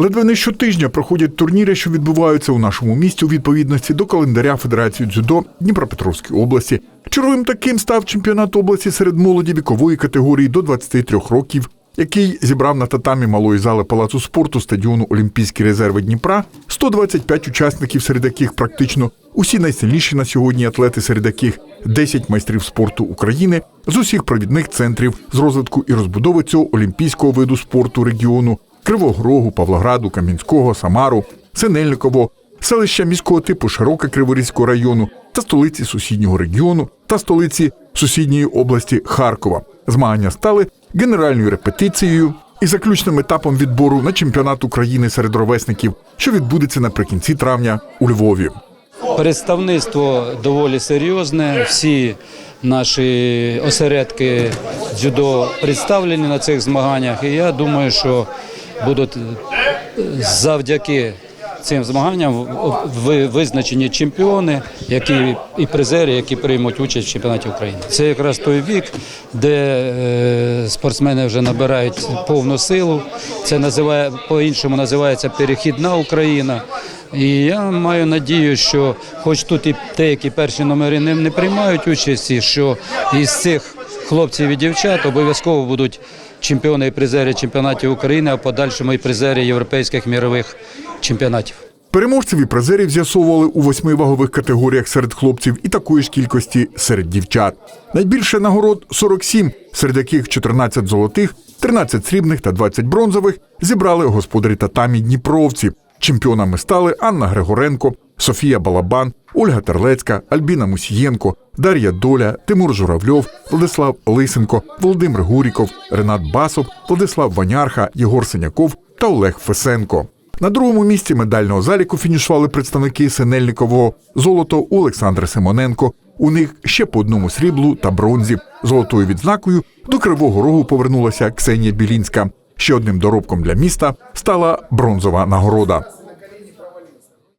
Ледве не щотижня проходять турніри, що відбуваються у нашому місті у відповідності до календаря Федерації дзюдо Дніпропетровської області. Черговим таким став чемпіонат області серед молоді вікової категорії до 23 років, який зібрав на татамі малої зали палацу спорту стадіону Олімпійські резерви Дніпра 125 учасників, серед яких практично усі найсильніші на сьогодні атлети, серед яких 10 майстрів спорту України з усіх провідних центрів з розвитку і розбудови цього олімпійського виду спорту регіону Кривого Рогу, Павлограду, Кам'янського, Самару, Синельниково, селища міського типу Широка Криворізького району та столиці сусіднього регіону та столиці сусідньої області Харкова. Змагання стали генеральною репетицією і заключним етапом відбору на чемпіонат України серед ровесників, що відбудеться наприкінці травня у Львові. Представництво доволі серйозне. Всі наші осередки дзюдо представлені на цих змаганнях. І я думаю, що будуть е, завдяки цим змаганням ви- визначені чемпіони, які і призери, які приймуть участь в чемпіонаті України. Це якраз той вік, де е, спортсмени вже набирають повну силу. Це називає по-іншому називається перехідна Україна. І я маю надію, що хоч тут і деякі перші номери не, не приймають участі, що із цих хлопців і дівчат обов'язково будуть чемпіони і призери чемпіонатів України, а подальшому і призери європейських мірових чемпіонатів. Переможців і призерів з'ясовували у восьми вагових категоріях серед хлопців і такої ж кількості серед дівчат. Найбільше нагород 47, серед яких 14 золотих, 13 срібних та 20 бронзових зібрали господарі татамі Дніпровці. Чемпіонами стали Анна Григоренко, Софія Балабан, Ольга Терлецька, Альбіна Мусієнко, Дар'я Доля, Тимур Журавльов, Владислав Лисенко, Володимир Гуріков, Ренат Басов, Владислав Ванярха, Єгор Синяков та Олег Фесенко. На другому місці медального заліку фінішували представники Синельникового золото у Олександра Симоненко. У них ще по одному сріблу та бронзі. Золотою відзнакою до Кривого Рогу повернулася Ксенія Білінська. Ще одним доробком для міста стала бронзова нагорода.